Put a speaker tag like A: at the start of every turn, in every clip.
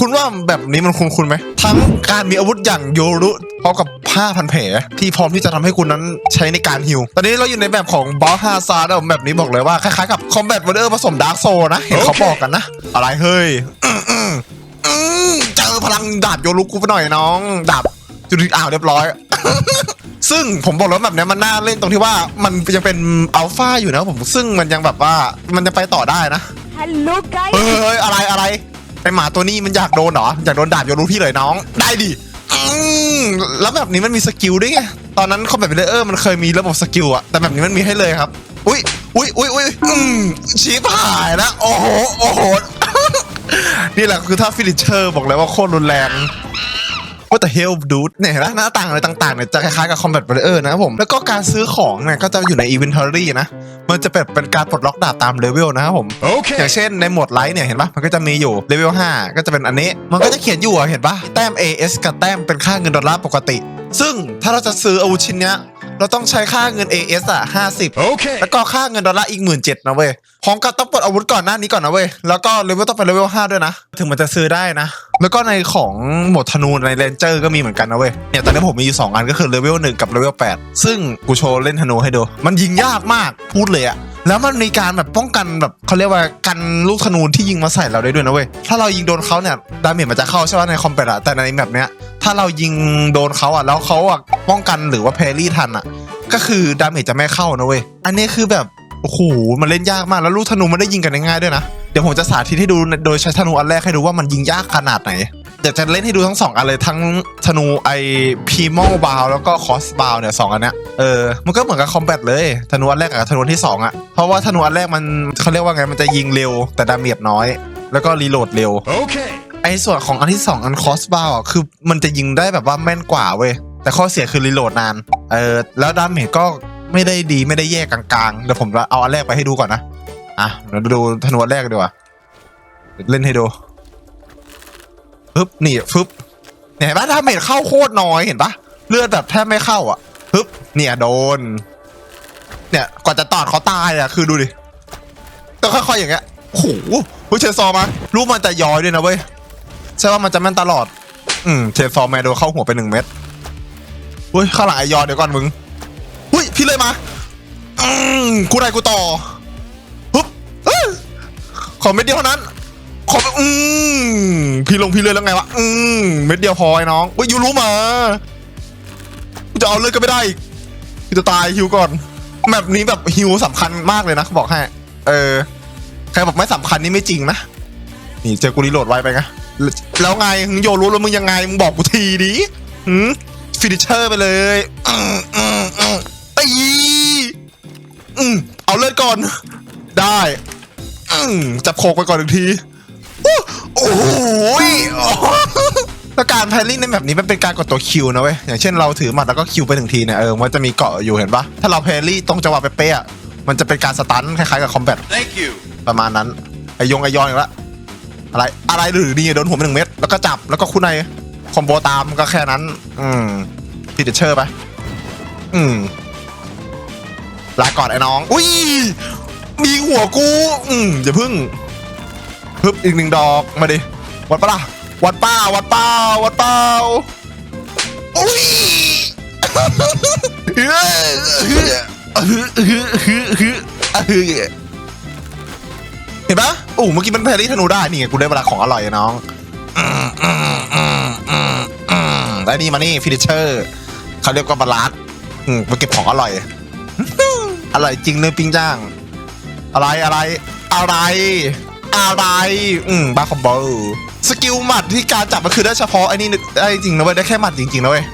A: คุณว่าแบบนี้มันคุ้นคุณไหมทั้งการมีอาวุธอย่างโยรุพร้อมกับผ้าพันแผลที่พร้อมที่จะทำให้คุณนั้นใช้ในการฮิว ตอนนี้เราอยู่ในแบบของบอสฮาซาร์ดแบบนี้บอกเลยว่าคล้ายๆกับคอมแบทวอร์เดอร์ผสมดาร์กโซนะ เห็นเขาบอกกันนะ อะไรเฮ้ยอื้ออื้ออื้อเจอพลังดาบโยรุกูไปหน่อยน้อง ดาบจุดอ้าวเรียบร้อยซึ่งผมบอกแล้วแบบเนี้ยมันน่าเล่นตรงที่ว่ามันยังเป็นอัลฟาอยู่นะครับผมซึ่งมันยังแบบว่ามันจะไปต่อได้นะ
B: Hello
A: เฮ้
B: guys
A: ยเฮ้ยอะไรอะไร ไอหมาตัวนี้มันอยากโดนเหรอ อยากโดนดาบอยากรู้พี่เลยน้อง ได้ดิอืมแล้วแบบนี้มันมีสกิลด้วยไง ตอนนั้นคอมแบทเบลเออร์มันเคยมีระบบสกิลอะแต่แบบนี้มันมีให้เลยครับ อุ้ยอุ้ยอุ้ยอุ้ยอืมชี้ผายแล้วโอ้โห โอ้โห นี่แหละคือถ้าฟินิชเชอร์บอกเลยว่าโคตรรุนแรง ว่าแต่ Hell Dude เนี่ยเห็นไหมหน้าต่างอะไรต่างๆเนี่ยจะคล้ายๆกับ Combat Warrior นะครับผมแล้วก็การซื้อของเนี่ยก็จะอยู่ใน Inventory นะมันจะเป็นเป็นการปลดล็อกดาบตามเลเวลนะครับผมอย่างเช่นในโหมดไลท์เนี่ยเห็นปะมันก็จะมีอยู่เลเวล5ก็จะเป็นอันนี้ มันก็จะเขียนอยู่อะเห็นปะแต้ม AS กับแต้มเป็นค่าเงินดอลลาร์ปกติ ซึ่งถ้าเราจะซื้ออาวุธชิ้นเนี้ย เราต้องใช้ค่าเงิน AS อะ50
C: Okay.
A: แล้วก็ค่าเงินดอลลาร์อีกหมื่นเจ็ดนะเว้ยพร้อมกับต้องปลดอาวุธก่อนหน้านี้ก่อนนะเว้ย แล้วก็เลเวลต้องเป็นเลเวลห้าด้วยนะ ถึงมันจะซื้อได้นะ แล้วก็ในของโหมดธนูในเรนเจอร์ก็มีเหมือนกันนะเว้ย เนี่ยตอนนี้ผมมีอยู่ 2 อันก็คือเลเวลหนึ่งกับเลเวลแปดซึ่งกูโชว์เล่นธนูให้ดู มันยิงยากมากพูดเลยอะแล้วมันมีการแบบป้องกันแบบเขาเรียกว่ากันลูกธนูที่ยิงมาใส่เราได้ด้วยนะเว้ย ถ้าเรายิงโดนเขาเนี่ยดาเมจมันจะเข้าใช่ไหมในคอมแบทอะแต่ในแบบเนี้ย ถ้าเรายิงโดนเขาอะแล้วเขาอะป้องกันหรือว่าแพรี่ทันอะก็คือดาเมจจะไม่เข้านะเว้ย อันนี้คือแบบโอ้โหมันเล่นยากมากแล้วลูกธนูมันได้ยิงกันง่ายด้วยนะ เดี๋ยวผมจะสาธิตให้ดูโดยใช้ธนูอันแรกให้ดูว่ามันยิงยากขนาดไหน เดี๋ยวจะเล่นให้ดูทั้งสองอันเลยทั้งธนูไอพีมอลบาวแล้วก็คอสบาวเนี่ยสองอันเนี้ยเออมันก็เหมือนกับคอมแบทเลยธนูอันแรกกับธนูที่สองอะเพราะว่าธนูอันแรกมันเขาเรียกว่าไงมันจะยิงเร็วแต่ดาเมจน้อย แล้วก็รีโหลดเร็ว
C: Okay.
A: ไอ้ส่วนของอันที่ 2 อันคอสบาอะคือมันจะยิงได้แบบว่าแม่นกว่าเว้ย แต่ข้อเสียคือรีโหลดนาน เออแล้วดาเมจก็ไม่ได้ดีไม่ได้แย่กลางๆ เดี๋ยวผมเอาอันแรกไปให้ดูก่อนนะ อะเดี๋ยวดูธนูแรกดีกว่า เล่นให้ดูปึ๊บนี่ปึ๊บเนี่ยเห็นปะดาเมจเข้าโคตรน้อยเห็นปะเลือดแบบแทบไม่เข้าอะปึ๊บเนี่ยโดน เนี่ยก่อนจะตอดเขาตายอะคือดูดิต้องค่อยๆอย่างเงี้ยโอ้โหเฮ้ยเชนซอมา รูปมันจะย้อยด้วยนะเว้ย ใช่ว่ามันจะแม่นตลอด อืมเชนซอแมโดเข้าหัวไปหนึ่งเม็ดเฮ้ยข้าหลังไอยอเดี๋ยวก่อนมึงเฮ้ยพี่เลยมา อืมกูได้กูต่อฮึบขอเม็ดเดียวเท่านั้น ขออืมพี่ลงพี่เลยแล้วไงวะ อืมเม็ดเดียวพอไอ้น้องเฮ้ยยูรู้มาจะเอาเลยก็ไม่ได้อีกจะตายฮิวก่อนแบบนี้แบบฮิวสำคัญมากเลยนะบอกให้ เออ ใครบอกไม่สำคัญนี่ไม่จริงนะ นี่เจอกูรีโหลดไวไปไง แล้วแล้วไงมึงโยรู้แล้วมึงยังไงมึงบอกกูทีดิหืมฟินิชเชอร์ไปเลยอืมอืมอืมตีอืมเอาเลือดก่อน ได้อืมจับโคกไปก่อนหนึ่งทีอู้โอ้โหยแล้วการแพลลิ่งในแบบนี้มันเป็นการกดตัวคิวนะเว้ย อย่างเช่นเราถือหมัดแล้วก็คิวไปหนึ่งทีเนี่ยเออมันจะมีเกาะอยู่เห็นปะถ้าเราแพลลี่ตรงจังหวะเป๊ะๆอะมันจะเป็นการสตันคล้ายๆกับคอมแบท
C: Thank you.
A: ประมาณนั้นไอยงไอยอนอีกแล้ว อะไรอะไรหรือดีโดนหัวไปหนึ่งเม็ดแล้วก็จับแล้วก็คู่ในคอมโบตามก็แค่นั้น อืมพีเดเชอร์ไปอืมลาก่อนไอ้น้อง อุ้ยมีหัวกู อืมอย่าพึ่งพึบอีกหนึ่งดอกมาดิวัดปะล่ะวัดเป้าวัดเป้าวัดเป้าอุ้ยเห็นปะ อ้เมื่อกี้มันแพรรี่ธนูได้ นี่ไงกูได้เวลาของอร่อยอะน้องอืมอืมอืมอืมอืมแล้วนี่มานี่ฟินิเชอร์เขาเรียกว่าบาลานซ์อืมมาเก็บของอร่อย อร่อยจริงเลยปิ้งย่าง อะไรอะไร อะไร อะไร อืมบาคอมโบสกิลหมัดที่การจับมันคือได้เฉพาะไอ้นี่ได้จริงนะเว้ยได้แค่หมัดจริงๆนะเว้ย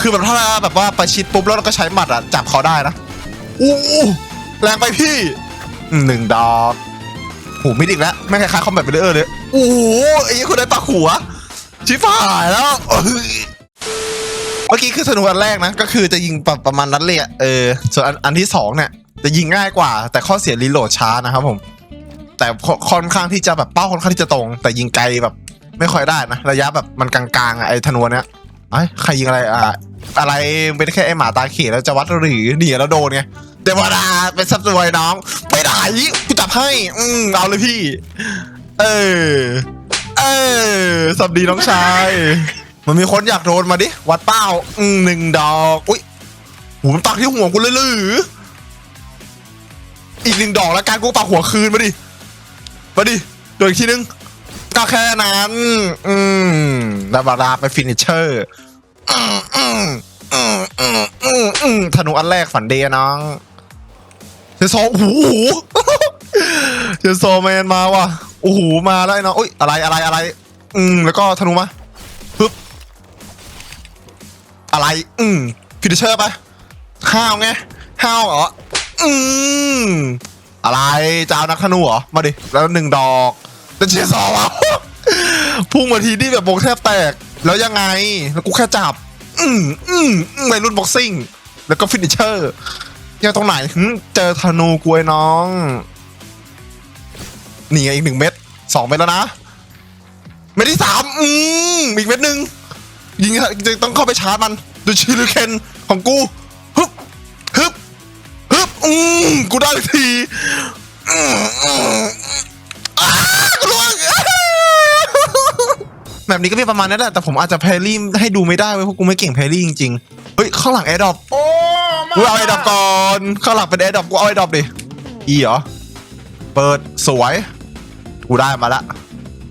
A: คือแบบถ้าแบบว่าประชิดปุ๊บแล้วเราก็ใช้หมัดอะจับเขาได้นะอู้แรงไปพี่หนึ่งดอก หูมิดอีกแล้วไม่งคล้ายๆคอมแบทเบลเออร์เลยโอ้โหไอ้คนได้ปากหัว ชิฟหายแล้วเมื่อกี้คือธนูอันแรกนะก็คือจะยิงประประมาณนั้นเลยเออส่วนอันที่สองเนี่ยจะยิงง่ายกว่า แต่ข้อเสียรีโหลดช้านะครับผม แต่ค่อนข้างที่จะแบบเป้าค่อนข้างที่จะตรง แต่ยิงไกลแบบ ไม่ค่อยได้นะระยะแบบมันกลางๆอะไอ้ธนูเนี้ยไอ้ใครยิงอะไรอะอะไรเป็นแค่ไอ้หมาตาเขียแล้วจะวัดหรือหนีแล้วโดนไงเดวดาเป็นซับสวยน้องไปไหน จับให้ อืมเอาเลยพี่ เออ เอออสวัสดีน้องชาย มันมีคนอยากโดนมาดิ วัดเป้าอืมหนึ่งดอก อุ้ยหูมันปักที่หัวกูเลยหรืออีกหนึ่งดอกแล้วการกูปักหัวคืนมาดิ มาดิ โดนอีกทีนึง ก็แค่นั้น อืมดาบาราไปฟินิชเชอร์อืมอืมอืมอืมอืมอืมธนูอันแรกฝันเดีอะน้องเจโซโอ้โห เจโซแมนมาว่ะโอ้โหมาแล้วไอ้น้องอุ้ยอะไรอะไรอะไร อืมแล้วก็ธนูมาปึ๊บอะไร อืมฟินิเชอร์ไปห้าวไงห้าวเหรออืมอะไรจะเอานักธนูเหรอมาดิแล้วหนึ่งดอกแต่เจโซอะพุ่งมาทีนี่แบบโบกแทบแตก แล้วยังไงแล้วกูแค่จับ อืมอืมอืมวัยรุ่นบ็อกซิ่ง แล้วก็ฟินิเชอร์ยังตรงไหนเจอธนูกูไอ้น้อง นี่ไงอีกหนึ่งเม็ดสองเม็ดแล้วนะ เม็ดที่สามอืมอีกเม็ดหนึ่งยิงจะต้องเข้าไปชาร์จมันดูชิลูเคนของกูฮึบฮึบฮึบอืมกูได้อีกทีอืมอืมอ้ากูล่วงแบบนี้ก็มีประมาณนั้นแหละแต่ผมอาจจะแพรรี่ให้ดูไม่ได้เว้ยเพราะกูไม่เก่งแพรรี่จริงๆเฮ้ยข้างหลังแอร์ดรอป
B: โอ้
A: กูเอาแอร์ดรอปก่อนข้างหลังเป็นแอร์ดรอปกูเอาแอร์ดรอปดิอีเหรอเปิดสวย กูได้มาละ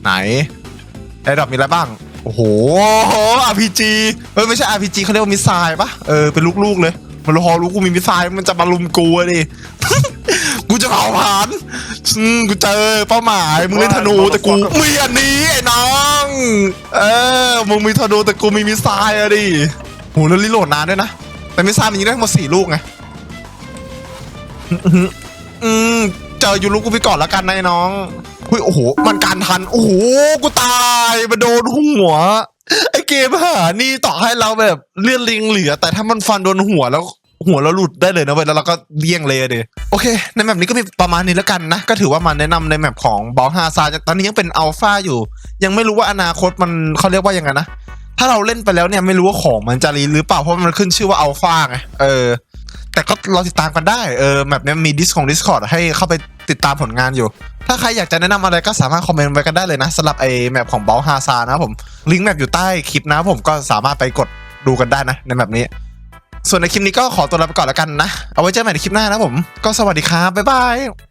A: ไหนแอร์ดรอปมีอะไรบ้าง โอ้โห RPG เอ้ยไม่ใช่ RPG เขาเรียกว่ามิสไซล์ปะเออเป็นลูกๆเลย มันพอรู้กูมีมิสไซล์มันจะมาลุมกูอะดิ กูจะเผาผลาญอืมกูเจอเป้าหมาย มึงเล่นธนูแต่กูมีอันนี้ไอ้น้อง เออมึงมีธนูแต่กูมีมิสไซล์อะดิโหแล้วรีโหลดนานด้วยนะ แต่มิสไซล์มันยิงได้ทั้งหมดสี่ลูกไงอืมเจอยูรุกูไปก่อนแล้วกันนายน้อง เฮ้ยโอ้โห มันการทัน โอ้โห กูตายมาโดนหัว ไอเกมหานี่ต่อให้เราแบบเลื่อนลิงเหลือ แต่ถ้ามันฟันโดนหัวแล้วหัวเราหลุดได้เลยนะเว้ยแล้วเราก็เลี่ยงเลยเดโอเค ในแมปนี้ก็มีประมาณนี้แล้วกันนะ ก็ถือว่ามาแนะนำในแมปของบอลฮาซาตอนนี้ยังเป็นอัลฟาอยู่ ยังไม่รู้ว่าอนาคตมันเขาเรียกว่ายังไงนะ ถ้าเราเล่นไปแล้วเนี่ยไม่รู้ว่าของมันจะรีหรือเปล่าเพราะมันขึ้นชื่อว่าอัลฟาไงเออแต่ก็รอติดตามกันได้เออแบบนี้มีดิสของ Discord ให้เข้าไป ติดตามผลงานอยู่ ถ้าใครอยากจะแนะนำอะไรก็สามารถคอมเมนต์ไว้กันได้เลยนะสำหรับไอแมปของบอลฮาซานะผมลิงก์แมปอยู่ใต้คลิปนะผมก็สามารถไปกดดูกันได้นะในแบบนี้ ส่วนในคลิปนี้ก็ขอตัวลาไปก่อนแล้วกันนะ เอาไว้เจอกันใหม่ในคลิปหน้านะผม ก็สวัสดีครับบ๊ายบาย